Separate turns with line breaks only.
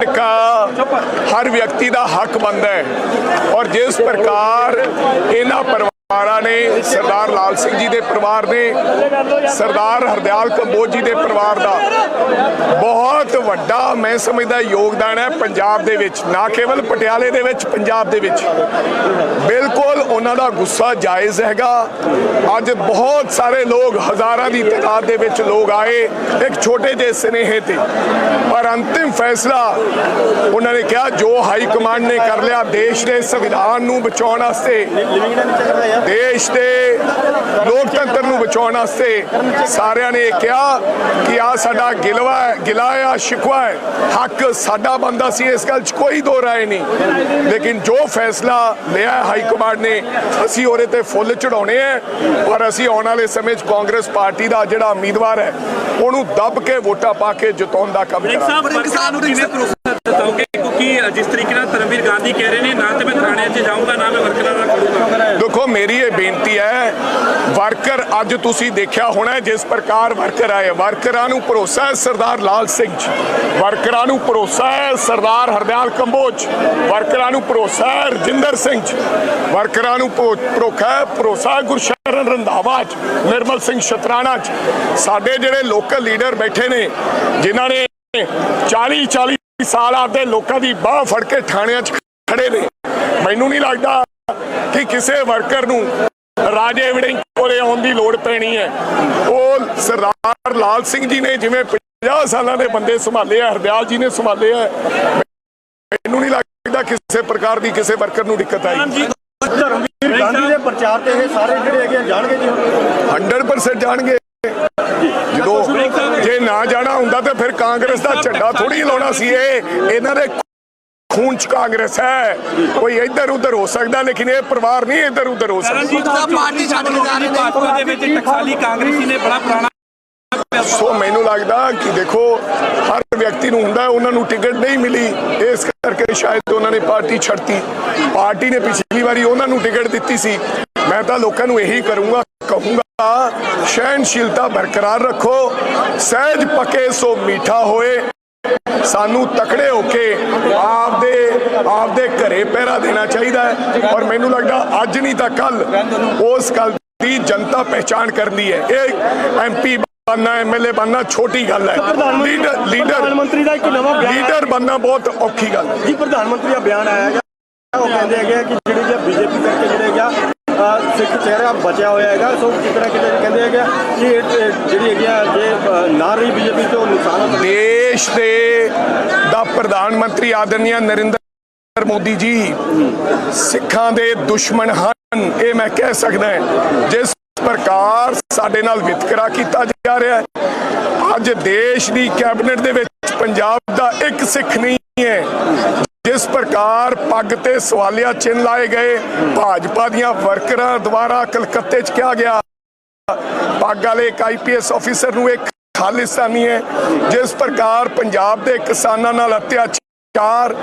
का ਹਰ ਵਿਅਕਤੀ ਦਾ ਹੱਕ ਬਣਦਾ ਹੈ ਔਰ ਜਿਸ ਪ੍ਰਕਾਰ ਇਹਨਾਂ ਪਰਿਵਾਰਾਂ ਨੇ, ਸਰਦਾਰ ਲਾਲ ਸਿੰਘ ਜੀ ਦੇ ਪਰਿਵਾਰ ਨੇ, ਸਰਦਾਰ ਹਰਦਿਆਲ ਕੰਬੋਜ ਜੀ ਦੇ ਪਰਿਵਾਰ ਦਾ ਬਹੁਤ ਵੱਡਾ, ਮੈਂ ਸਮਝਦਾ ਯੋਗਦਾਨ ਹੈ ਪੰਜਾਬ ਦੇ ਵਿੱਚ, ਨਾ ਕੇਵਲ ਪਟਿਆਲੇ ਦੇ ਵਿੱਚ, ਪੰਜਾਬ ਦੇ ਵਿੱਚ। ਬਿਲਕੁਲ ਉਹਨਾਂ ਦਾ ਗੁੱਸਾ ਜਾਇਜ਼ ਹੈਗਾ। ਅੱਜ ਬਹੁਤ ਸਾਰੇ ਲੋਕ ਹਜ਼ਾਰਾਂ ਦੀ ਤਾਦਾਦ ਦੇ ਵਿੱਚ ਲੋਕ ਆਏ, ਇੱਕ ਛੋਟੇ ਜਿਹੇ ਸਨੇਹੇ ਤੇ। ਪਰ ਅੰਤਿਮ ਫੈਸਲਾ ਉਹਨਾਂ ਨੇ ਕਿਹਾ, ਜੋ ਹਾਈ ਕਮਾਂਡ ਨੇ ਕਰ ਲਿਆ, ਦੇਸ਼ ਦੇ ਸੰਵਿਧਾਨ ਨੂੰ ਬਚਾਉਣ ਵਾਸਤੇ ਦੇਸ਼ ਦੇ ਲੋਕਤੰਤਰ ਨੂੰ ਬਚਾਉਣ ਵਾਸਤੇ ਸਾਰਿਆਂ ਨੇ ਇਹ ਕਿਹਾ ਕਿ ਆ ਸਾਡਾ ਗਿਲਵਾ ਹੈ ਗਿਲਾ ਆ ਸ਼ਿਕਵਾ ਹੈ। ਹੱਕ ਸਾਡਾ ਬੰਦਾ ਸੀ ਇਸ ਗੱਲ 'ਚ ਕੋਈ ਦੋ ਰਾਏ ਨਹੀਂ। ਲੇਕਿਨ ਜੋ ਫੈਸਲਾ ਲਿਆ ਹੈ ਹਾਈ ਕਮਾਂਡ ਨੇ ਅਸੀਂ ਉਹਦੇ ਤੇ ਫੁੱਲ ਚੜਾਉਣੇ ਆ ਔਰ ਅਸੀਂ ਆਉਣ ਵਾਲੇ ਸਮੇਂ 'ਚ ਕਾਂਗਰਸ ਪਾਰਟੀ ਦਾ ਜਿਹੜਾ ਉਮੀਦਵਾਰ ਹੈ ਉਹਨੂੰ ਦੱਬ ਕੇ ਵੋਟਾਂ ਪਾ ਕੇ ਜਿਤਾਉਣ ਦਾ ਕੰਮ ਕਰਾਂਗੇ।
ਜਿਸ ਤਰੀਕੇ ਨਾਲ ਧਰਮਵੀਰ ਗਾਂਧੀ ਕਹਿ ਰਹੇ ਨੇ ਨਾ ਤੇ ਮੈਂ ਥਾਣੇ 'ਚ ਜਾਊਂਗਾ ਨਾ ਮੈਂ ਵਰਕਰਾਂ
ਮੇਰੀ ਇਹ ਬੇਨਤੀ ਹੈ, ਵਰਕਰ ਅੱਜ ਤੁਸੀਂ ਦੇਖਿਆ ਹੋਣਾ ਜਿਸ ਪ੍ਰਕਾਰ ਵਰਕਰ ਆਏ। ਵਰਕਰਾਂ ਨੂੰ ਭਰੋਸਾ ਹੈ ਸਰਦਾਰ ਲਾਲ ਸਿੰਘ ਜੀ। ਵਰਕਰਾਂ ਨੂੰ ਭਰੋਸਾ ਹੈ ਸਰਦਾਰ ਹਰਦਿਆਲ ਕੰਬੋਜ ਵਰਕਰਾਂ ਨੂੰ ਭਰੋਸਾ ਹੈ ਰਜਿੰਦਰ ਸਿੰਘ ਜੀ। ਵਰਕਰਾਂ ਨੂੰ ਭਰੋਖਾ ਭਰੋਸਾ ਹੈ ਗੁਰਸ਼ਰਨ ਰੰਧਾਵਾ ਚ ਨਿਰਮਲ ਸਿੰਘ ਸ਼ਤਰਾਣਾ ਚ ਸਾਡੇ ਜਿਹੜੇ ਲੋਕਲ ਲੀਡਰ ਬੈਠੇ ਨੇ, ਜਿਨ੍ਹਾਂ ਨੇ 40 40 ਸਾਲ ਆਪਦੇ ਲੋਕਾਂ ਦੀ ਬਾਹ ਫੜ ਕੇ ਥਾਣਿਆਂ 'ਚ ਖੜੇ ਨੇ, ਮੈਨੂੰ ਨਹੀਂ ਲੱਗਦਾ ਕਿ ਕਿਸੇ ਵਰਕਰ ਨੂੰ ਰਾਜੇ ਵੜਿੰਗ ਕੋਲੇ ਆਉਣ ਦੀ ਲੋੜ ਪੈਣੀ ਹੈ। ਉਹ ਸਰਦਾਰ ਲਾਲ ਸਿੰਘ ਜੀ ਨੇ ਜਿਵੇਂ 50 ਸਾਲਾਂ ਦੇ ਬੰਦੇ ਸੰਭਾਲੇ ਆ ਹਰਦਿਆਲ ਜੀ ਨੇ ਸੰਭਾਲੇ ਆ ਮੈਨੂੰ ਨਹੀਂ ਲੱਗਦਾ ਕਿਸੇ ਪ੍ਰਕਾਰ ਦੀ ਕਿਸੇ ਵਰਕਰ ਨੂੰ ਦਿੱਕਤ ਆਈ।
ਜੀ
ਧਰਮਵੀਰ ਗਾਂਧੀ ਦੇ ਪ੍ਰਚਾਰ ਤੇ ਇਹ ਸਾਰੇ ਜਿਹੜੇ ਹੈਗੇ ਜਾਣਗੇ ਜੀ ਹੁਣ?
100% ਜਾਣਗੇ। ਜਦੋਂ ਜੇ ਨਾ ਜਾਣਾ ਹੁੰਦਾ ਤਾਂ ਫਿਰ ਕਾਂਗਰਸ ਦਾ ਝੰਡਾ ਥੋੜੀ ਲਾਉਣਾ ਸੀ ਇਹ। ਇਹਨਾਂ ਦੇ ਖੂਨ ਚ ਕਾਂਗਰਸ ਹੈ। ਕੋਈ ਇੱਧਰ ਉੱਧਰ ਹੋ ਸਕਦਾ ਲੇਕਿਨ ਇਹ ਪਰਿਵਾਰ ਨਹੀਂ ਇੱਧਰ ਉੱਧਰ ਹੋ ਸਕਦਾ।
ਰਣਜੀਤ ਸਾਹਿਬ ਪਾਰਟੀ ਛੱਡ ਕੇ ਜਾ ਰਹੇ ਨੇ। ਭਾਜਪਾ ਦੇ ਵਿੱਚ ਟਕਸਾਲੀ ਕਾਂਗਰਸੀ ਨੇ ਬੜਾ ਪੁਰਾਣਾ
ਸੋ ਮੈਨੂੰ ਲੱਗਦਾ ਕਿ ਦੇਖੋ ਹਰ ਵਿਅਕਤੀ ਨੂੰ ਹੁੰਦਾ ਹੈ, ਉਹਨਾਂ ਨੂੰ ਟਿਕਟ ਨਹੀਂ ਮਿਲੀ। ਇਸ ਕਰਕੇ ਸ਼ਾਇਦ ਉਹਨਾਂ ਨੇ ਪਾਰਟੀ ਛੱਡਤੀ। ਪਾਰਟੀ ਨੇ ਪਿਛਲੀ ਵਾਰੀ ਉਹਨਾਂ ਨੂੰ ਟਿਕਟ ਦਿੱਤੀ ਸੀ। ਮੈਂ ਤਾਂ ਲੋਕਾਂ ਨੂੰ ਇਹੀ ਕਰੂੰਗਾ ਕਹੂੰਗਾ ਸਹਿਨਸ਼ੀਲਤਾ ਬਰਕਰਾਰ ਰੱਖੋ। ਸਹਿਜ ਪਕੇ ਸੋ ਮਿੱਠਾ ਹੋਏ। ਸਾਨੂੰ ਤਕੜੇ ਹੋ ਕੇ ਆਪਦੇ ਆਪਦੇ ਘਰੇ ਪਹਿਰਾ ਦੇਣਾ ਚਾਹੀਦਾ ਹੈ। ਔਰ ਮੈਨੂੰ ਲੱਗਦਾ ਅੱਜ ਨਹੀਂ ਤਾਂ ਕੱਲ ਉਸ ਗੱਲ ਦੀ ਜਨਤਾ ਪਹਿਚਾਨ ਕਰਦੀ ਹੈ। ਇਹ ਐਮਪੀ ਬਣਨਾ ਐਮਐਲਏ ਬਣਨਾ ਛੋਟੀ ਗੱਲ ਹੈ। ਲੀਡਰ
ਪ੍ਰਧਾਨ
ਲੀਡਰ
ਮੰਤਰੀ ਦਾ ਇੱਕ ਨਵਾਂ ਬਿਆਨ
ਲੀਡਰ ਬਣਨਾ ਬਹੁਤ ਔਖੀ ਗੱਲ ਹੈ।
ਜੀ ਪ੍ਰਧਾਨ ਮੰਤਰੀ ਦਾ ਬਿਆਨ ਆਇਆ ਹੈਗਾ। ਉਹ ਕਹਿੰਦੇ ਹੈਗੇ ਕਿ ਜਿਹੜੀ ਕਿ ਬੀਜੇਪੀ ਕਰਕੇ ਜਿਹੜੇ ਹੈਗਾ ਅ, ਚਿਹਰਾ ਬਚਿਆ ਹੋਇਆ ਹੈਗਾ। ਸੋ ਕਿਤੇ ਕਿਤੇ ਕਹਿੰਦੇ ਹੈਗੇ ਕਿ ਇਹ- ਜਿਹੜੀ ਹੈਗੀ ਆ ਜੇ ਨਾ ਰਹੀ ਬੀਜੇਪੀ ਤੇ ਨੁਕਸਾਨ
ਦੇਸ਼ ਦੇ ਦਾ ਪ੍ਰਧਾਨ ਮੰਤਰੀ ਆਦਰਨੀय ਨਰਿੰਦਰ ਮੋਦੀ ਜੀ ਸਿੱਖਾਂ ਦੇ ਦੁਸ਼ਮਣ ਹਨ ਇਹ ਮੈਂ ਕਹਿ ਸਕਦਾ ਜਿਸ ਪ੍ਰਕਾਰ ਸਾਡੇ ਨਾਲ ਵਿਤਕਰਾ ਕੀਤਾ ਜਾ ਰਿਹਾ ਹੈ ਅੱਜ ਦੇਸ਼ ਦੀ ਕੈਬਨਿਟ ਦੇ ਵਿੱਚ ਪੰਜਾਬ ਦਾ ਇੱਕ ਸਿੱਖ ਨਹੀਂ ਹੈ। ਜਿਸ ਪ੍ਰਕਾਰ ਪੱਗ ਤੇ ਸਵਾਲੀਆ ਚਿੰਨ੍ਹ ਲਾਏ ਗਏ, ਭਾਜਪਾ ਦੀਆਂ ਵਰਕਰਾਂ ਦੁਆਰਾ ਕਲਕੱਤੇ 'ਚ ਕਿਹਾ ਗਿਆ। ਪੱਗ ਵਾਲੇ ਇੱਕ ਆਈਪੀਐਸ ਅਫੀਸਰ ਨੂੰ ਇੱਕ ਖਾਲਿਸਤਾਨੀ ਹੈ, ਜਿਸ ਪ੍ਰਕਾਰ ਪੰਜਾਬ ਦੇ ਕਿਸਾਨਾਂ ਨਾਲ ਅਤਿਆਚਾਰ